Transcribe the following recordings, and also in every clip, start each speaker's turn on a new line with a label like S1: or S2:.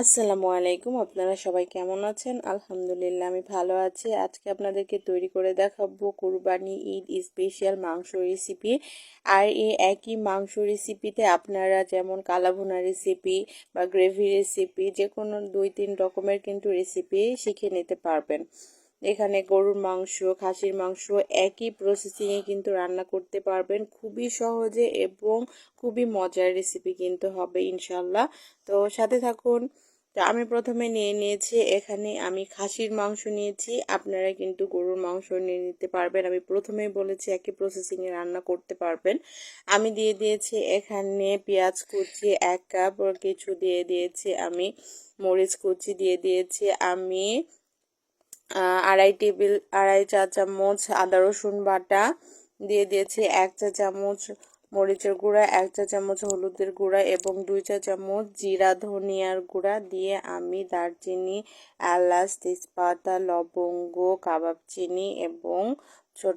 S1: আসসালামু আলাইকুম, আপনারা সবাই কেমন আছেন? আলহামদুলিল্লাহ, আমি ভালো আছি। আজকে আপনাদেরকে তৈরি করে দেখাবো কুরবানি ঈদ স্পেশাল মাংস রেসিপি আর এই একই মাংস রেসিপিতে আপনারা যেমন কালাভুনা রেসিপি বা গ্রেভি রেসিপি যে কোনো দুই তিন রকমের কিন্তু রেসিপি শিখে নিতে পারবেন। এখানে গরুর মাংস, খাসির মাংস একই প্রসেসিংয়ে কিন্তু রান্না করতে পারবেন। খুবই সহজে এবং খুবই মজার রেসিপি কিন্তু হবে ইনশাল্লাহ তো সাথে থাকুন। তো আমি প্রথমে নিয়ে নিয়েছি, এখানে আমি খাসির মাংস নিয়েছি। আপনারা কিন্তু গরুর মাংস নিয়ে নিতে পারবেন। আমি প্রথমেই বলেছি একই প্রসেসিংয়ে রান্না করতে পারবেন। আমি দিয়ে দিয়েছি এখানে পেঁয়াজ কুচি এক কাপ, কিছু দিয়ে দিয়েছি আমি মরিচ কুচি দিয়ে দিয়েছি। আমি আড়াই টেবিল, আড়াই চা চামচ আদা রসুন বাটা দিয়ে দিয়েছি, এক চা চামচ মরিচের গুঁড়া, এক চা চামচ হলুদের গুঁড়া এবং দুই চা চামচ জিরা ধনিয়ার গুঁড়া দিয়ে আমি দারচিনি, এলাচ, তেজপাতা, লবঙ্গ, কাবাব চিনি এবং ছোট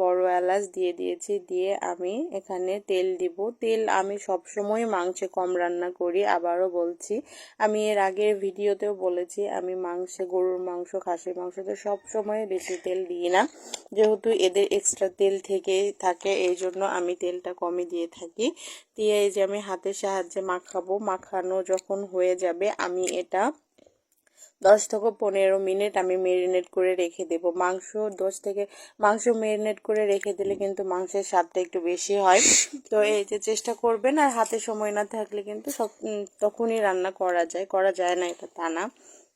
S1: বড় এলাচ দিয়ে দিয়েছি, দিয়ে আমি এখানে তেল দিব। তেল আমি সবসময় মাংসে কম রান্না করি, আবারও বলছি। আমি এর আগের ভিডিওতেও বলেছি, আমি মাংসে, গরুর মাংস, খাসির মাংস মাংসতে সবসময় বেশি তেল দিই না। যেহেতু এদের এক্সট্রা তেল থেকে থাকে, এই জন্য আমি তেলটা কমই দিয়ে থাকি। দিয়ে এই যে আমি হাতের সাহায্যে মাখাবো, মাখানো যখন হয়ে যাবে, আমি এটা দশ থেকে পনেরো মিনিট আমি মেরিনেট করে রেখে দেব। মাংস দশ থেকে, মাংস মেরিনেট করে রেখে দিলে কিন্তু মাংসের স্বাদটা একটু বেশি হয়। তো এই যে চেষ্টা করবেন আর হাতে সময় না থাকলে কিন্তু সব তখনই রান্না করা যায় করা যায় না এটা তা না।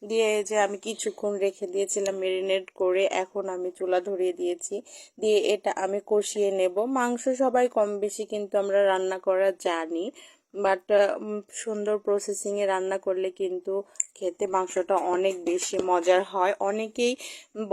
S1: দিয়ে যে আমি কিছুক্ষণ রেখে দিয়েছিলাম মেরিনেট করে, এখন আমি চুলা ধরিয়ে দিয়েছি। দিয়ে এটা আমি কষিয়ে নেব। মাংস সবাই কম বেশি কিন্তু আমরা রান্না করা জানি। বাট সুন্দর প্রসেসিংয়ে রান্না করলে কিন্তু খেতে মাংসটা অনেক বেশি মজার হয়। অনেকেই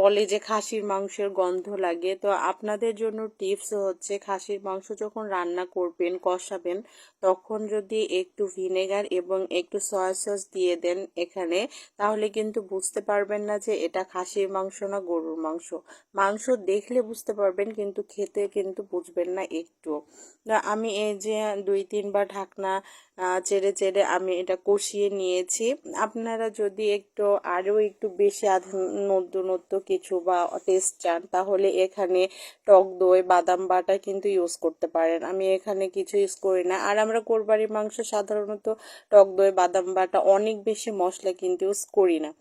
S1: বলে যে খাসির মাংসের গন্ধ লাগে। তো আপনাদের জন্য টিপস হচ্ছে খাসির মাংস যখন রান্না করবেন, কষাবেন, তখন যদি একটু ভিনেগার এবং একটু সয়া সস দিয়ে দেন এখানে, তাহলে কিন্তু বুঝতে পারবেন না যে এটা খাসির মাংস না গরুর মাংস। মাংস দেখলে বুঝতে পারবেন, কিন্তু খেতে কিন্তু বুঝবেন না একটু। আমি এই যে দুই তিনবার ঢাকনা চেড়ে চেড়ে আমি এটা কষিয়ে নিয়েছি। আপনারা যদি একটু আরও একটু বেশি নদ্য কিছু বা টেস্ট চান, তাহলে এখানে টক দই, বাদাম বাটা কিন্তু ইউজ করতে পারেন। আমি এখানে কিছু ইউজ করি না। আর আমরা কোরবানির মাংস সাধারণত টক দই, বাদাম বাটা অনেক বেশি মশলা কিন্তু ইউজ করি না।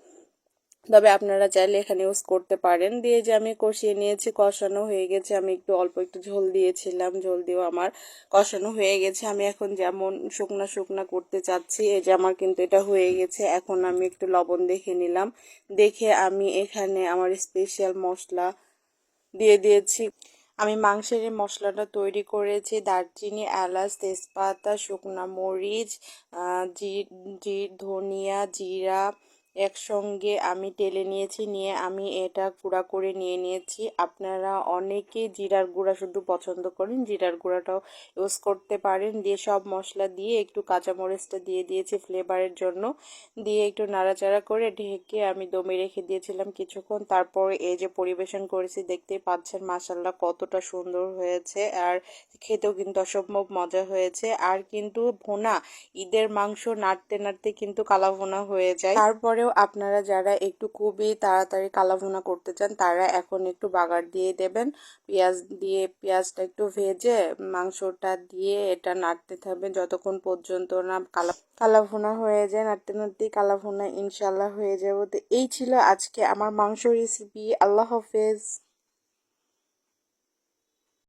S1: তবে আপনারা চাইলে এখানে ইউজ করতে পারেন। দিয়ে যে আমি কষিয়ে নিয়েছি, কষানো হয়ে গেছে। আমি একটু অল্প একটু ঝোল দিয়েছিলাম, ঝোল দিয়েও আমার কষানো হয়ে গেছে। আমি এখন যেমন শুকনা শুকনা করতে চাচ্ছি, এই যে আমার কিন্তু এটা হয়ে গেছে। এখন আমি একটু লবণ দেখে নিলাম। দেখে আমি এখানে আমার স্পেশাল মশলা দিয়ে দিয়েছি। আমি মাংসের মশলাটা তৈরি করেছি। দারচিনি, এলাচ, তেজপাতা, শুকনা মরিচ জি ধনিয়া, জিরা একসঙ্গে আমি টেলে নিয়েছি, নিয়ে আমি এটা গুঁড়া করে নিয়ে নিয়েছি। আপনারা অনেকে জিরার গুঁড়া শুধু পছন্দ করেন, জিরার গুঁড়াটাও ইউজ করতে পারেন। দিয়ে সব মশলা দিয়ে একটু কাঁচামরিচটা দিয়ে দিয়েছি ফ্লেভারের জন্য। দিয়ে একটু নাড়াচাড়া করে ঢেকে আমি দমে রেখে দিয়েছিলাম কিছুক্ষণ। তারপরে এই যে পরিবেশন করেছি, দেখতেই পাচ্ছেন মাসাল্লা কতটা সুন্দর হয়েছে। আর খেতেও কিন্তু অসম্ভব মজা হয়েছে। আর কিন্তু ভোনা, ঈদের মাংস নাড়তে নাড়তে কিন্তু কালা ভোনা হয়ে যায়। তারপরেও আপনারা যারা একটু খুবই তাড়াতাড়ি কালাভুনা করতে চান, তারা এখন একটু বাগার দিয়ে দেবেন। পেঁয়াজ দিয়ে, পেঁয়াজটা একটু ভেজে মাংসটা দিয়ে এটা নাড়তে থাকবেন যতক্ষণ পর্যন্ত না কালা, কালাভুনা হয়ে যায়। নাড়তে নাড়তেই কালাভুনা ইনশাল্লাহ হয়ে যাব। তো এই ছিল আজকে আমার মাংস রেসিপি আল্লাহ হাফেজ।